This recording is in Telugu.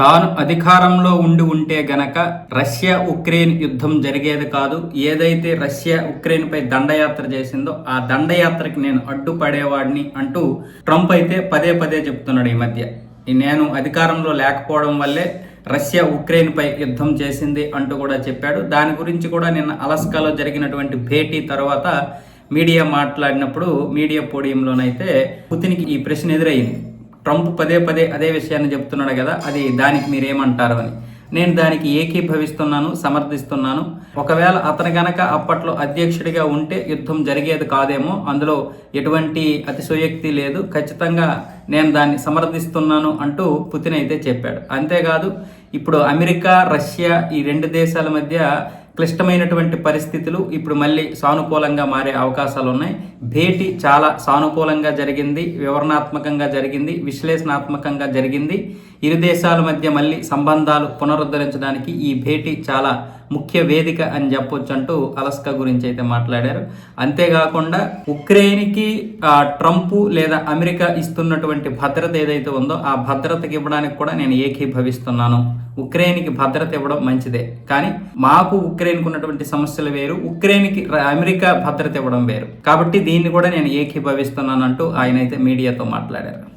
తాను అధికారంలో ఉండి ఉంటే గనక రష్యా ఉక్రెయిన్ యుద్ధం జరిగేది కాదు. ఏదైతే రష్యా ఉక్రెయిన్ పై దండయాత్ర చేసిందో ఆ దండయాత్రకి నేను అడ్డుపడేవాడిని అంటూ ట్రంప్ అయితే పదే పదే చెప్తున్నాడు ఈ మధ్య. నేను అధికారంలో లేకపోవడం వల్లే రష్యా ఉక్రెయిన్ పై యుద్ధం చేసింది అంటూ కూడా చెప్పాడు. దాని గురించి కూడా నిన్న అలస్కాలో జరిగినటువంటి భేటీ తర్వాత మీడియా మాట్లాడినప్పుడు మీడియా పోడియంలోనైతే పుతిన్కి ఈ ప్రశ్న ఎదురైంది. ట్రంప్ పదే పదే అదే విషయాన్ని చెప్తున్నాడు కదా అది దానికి మీరేమంటారు అని. నేను దానికి ఏకీభవిస్తున్నాను సమర్థిస్తున్నాను. ఒకవేళ అతను గనక అప్పట్లో అధ్యక్షుడిగా ఉంటే యుద్ధం జరిగేది కాదేమో అందులో ఎటువంటి అతిశయోక్తి లేదు. ఖచ్చితంగా నేను దాన్ని సమర్థిస్తున్నాను అంటూ పుతిన్ అయితే చెప్పాడు. అంతేకాదు ఇప్పుడు అమెరికా రష్యా ఈ రెండు దేశాల మధ్య క్లిష్టమైనటువంటి పరిస్థితులు ఇప్పుడు మళ్ళీ సానుకూలంగా మారే అవకాశాలు ఉన్నాయి. భేటీ చాలా సానుకూలంగా జరిగింది వివరణాత్మకంగా జరిగింది విశ్లేషణాత్మకంగా జరిగింది. ఇరు దేశాల మధ్య మళ్ళీ సంబంధాలు పునరుద్ధరించడానికి ఈ భేటీ చాలా ముఖ్య వేదిక అని చెప్పొచ్చు అంటూ అలస్కా గురించి అయితే మాట్లాడారు. అంతేకాకుండా ఉక్రెయిన్కి ట్రంప్ లేదా అమెరికా ఇస్తున్నటువంటి భద్రత ఏదైతే ఉందో ఆ భద్రతకి ఇవ్వడానికి కూడా నేను ఏకీభవిస్తున్నాను. ఉక్రెయిన్కి భద్రత ఇవ్వడం మంచిదే. కానీ మాకు ఉక్రెయిన్కి ఉన్నటువంటి సమస్యలు వేరు ఉక్రెయిన్కి అమెరికా భద్రత ఇవ్వడం వేరు. కాబట్టి దీన్ని కూడా నేను ఏకీభవిస్తున్నాను అంటూ ఆయన అయితే మీడియాతో మాట్లాడారు.